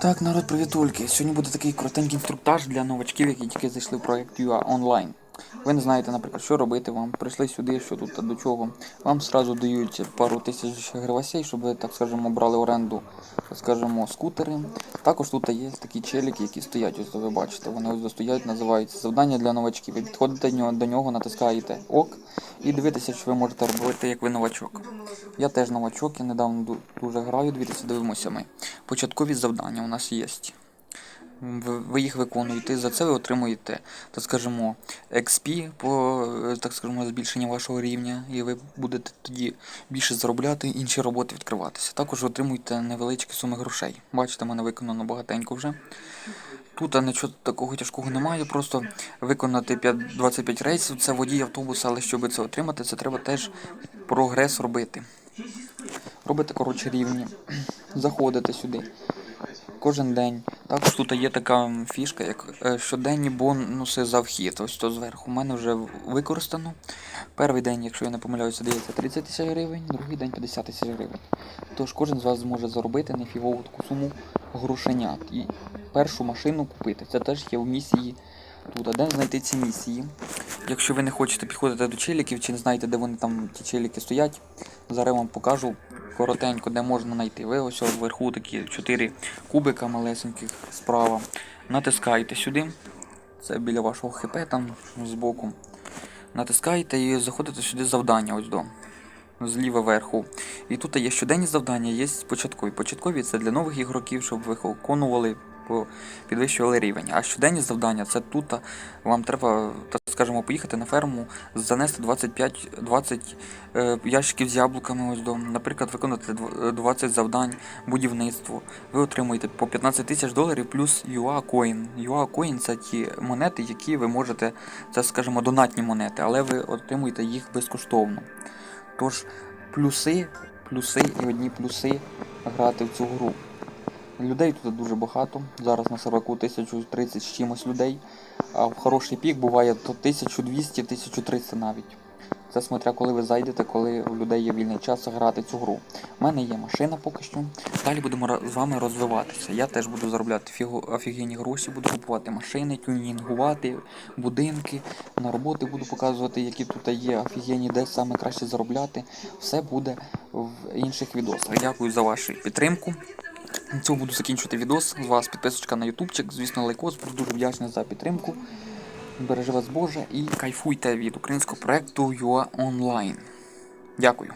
Так, народ, привітульки. Сьогодні буде такий коротенький інструктаж для новачків, які тільки зайшли в проект UA онлайн. Ви не знаєте, наприклад, що робити вам. Прийшли сюди, що тут та до чого. Вам сразу дають пару тисяч гривасей, щоб ви, так скажемо, брали оренду, так скажемо, скутери. Також тут є такі челіки, які стоять, ось ви бачите. Вони ось стоять, називаються завдання для новачків. Ви підходите до нього, натискаєте ок і дивитеся, що ви можете робити, як ви новачок. Я теж новачок, я недавно дуже граю, дивіться, дивимося ми. Початкові завдання у нас є. Ви їх виконуєте, за це ви отримуєте, так скажемо, XP по е, так скажемо, збільшення вашого рівня, і ви будете тоді більше заробляти, інші роботи відкриватися. Також отримуєте невеличкі суми грошей. Бачите, мене виконано багатенько вже. Тут нічого такого тяжкого немає, просто виконати 5, 25 рейсів, це водій автобуса, але щоб це отримати, це треба теж прогрес робити. Робите, коротше, рівні, заходите сюди кожен день. Також тут є така фішка, як е, щоденні бонуси за вхід. Ось то зверху. У мене вже використано. Перший день, якщо я не помиляюся, дається 30 тисяч гривень, другий день 50 тисяч гривень. Тож кожен з вас зможе заробити нефігову таку суму грошенят. І першу машину купити. Це теж є в місії тут. Де знайти ці місії? Якщо ви не хочете підходити до челіків чи не знаєте, де вони там ті челіки стоять, зараз вам покажу коротенько, де можна знайти. Ви ось вверху такі 4 кубика малесеньких справа. Натискаєте сюди. Це біля вашого хп там збоку. Натискаєте і заходите сюди завдання ось до. Зліва вверху. І тут є щоденні завдання, є початкові. Початкові це для нових ігроків, щоб ви виконували, підвищували рівень. А щоденні завдання це тут вам треба, так скажемо, поїхати на ферму, занести 25 20 е, ящиків з яблуками. Ось до, наприклад, виконати 20 завдань будівництво. Ви отримуєте по 15 тисяч доларів плюс UA Coin. UA Coin це ті монети, які ви можете, це скажімо, донатні монети, але ви отримуєте їх безкоштовно. Тож плюси, плюси і одні плюси грати в цю гру. Людей тут дуже багато. Зараз на серваку 1030 з чимось людей. А в хороший пік буває то 1200-1300 навіть. Це смотря коли ви зайдете, коли у людей є вільний час грати цю гру. У мене є машина поки що. Далі будемо з вами розвиватися. Я теж буду заробляти фігу, офігенні гроші, буду купувати машини, тюнінгувати, будинки. На роботи буду показувати, які тут є офігенні, де саме краще заробляти. Все буде в інших відосах. Дякую за вашу підтримку. На цьому буду закінчувати відос. З вас підписочка на ютубчик, звісно, лайкос. Буду дуже вдячний за підтримку. Бережи вас Боже і кайфуйте від українського проекту UA Online. Дякую.